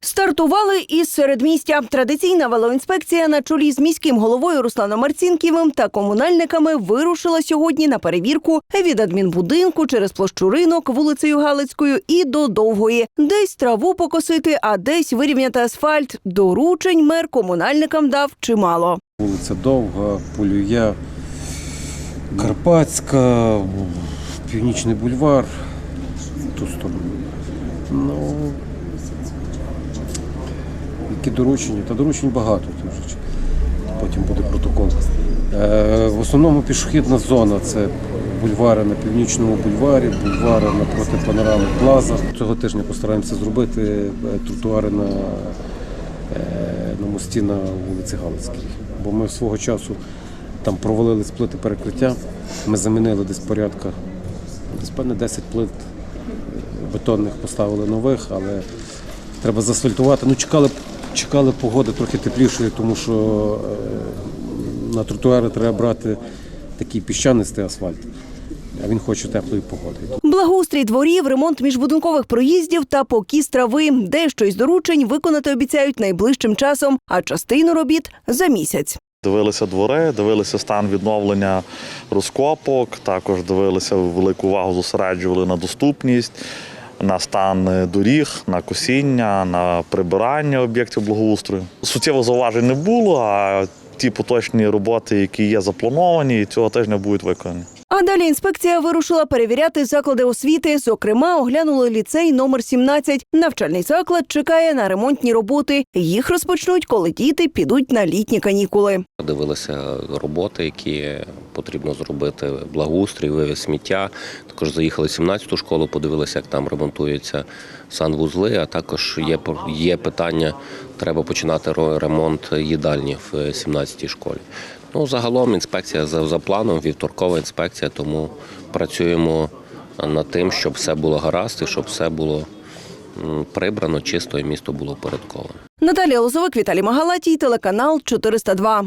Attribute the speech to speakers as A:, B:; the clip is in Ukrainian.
A: Стартували із середмістя. Традиційна велоінспекція на чолі з міським головою Русланом Марцінківим та комунальниками вирушила сьогодні на перевірку від адмінбудинку через площу ринок вулицею Галицькою і до Довгої. Десь траву покосити, а десь вирівняти асфальт. Доручень мер комунальникам дав чимало.
B: Вулиця Довга, Полюя, Карпатська, Північний бульвар. Ту сторону. Ну, які доручення? Та доручень багато. Потім буде протокол. Е, в основному пішохідна зона це бульвари на північному бульварі, бульвари напроти панорами Плаза. Цього тижня постараємося зробити е, тротуари на е, на мості на вулиці Галицькій. Бо ми свого часу там провалили плити перекриття. Ми замінили десь порядка, десь певне 10 плит бетонних поставили нових, але треба заасфальтувати. Ну, чекали, чекали погоди трохи теплішої, тому що е, на тротуари треба брати такий піщанистий асфальт, а він хоче теплої погоди.
A: Благоустрій дворів, ремонт міжбудинкових проїздів та покіс трави. Дещо із доручень виконати обіцяють найближчим часом, а частину робіт за місяць.
C: Дивилися двори, дивилися стан відновлення розкопок, також дивилися велику увагу зосереджували на доступність, на стан доріг, на косіння, на прибирання об'єктів благоустрою. Суттєво зауважень не було, а ті поточні роботи, які є заплановані, цього тижня будуть виконані.
A: А далі інспекція вирушила перевіряти заклади освіти. Зокрема, оглянули ліцей номер 17. Навчальний заклад чекає на ремонтні роботи. Їх розпочнуть, коли діти підуть на літні канікули.
D: Дивилися роботи, які потрібно зробити, благоустрій, вивіз сміття. Також заїхали в 17-ту школу, подивилися, як там ремонтуються санвузли. А також є, є питання, треба починати ремонт їдальні в 17-й школі. Ну, загалом інспекція за, за планом, вівторкова інспекція, тому працюємо над тим, щоб все було гаразд і щоб все було прибрано, чисто і місто було упорядковане.
A: Наталія Лозовик, Віталій Магалатій, телеканал 402.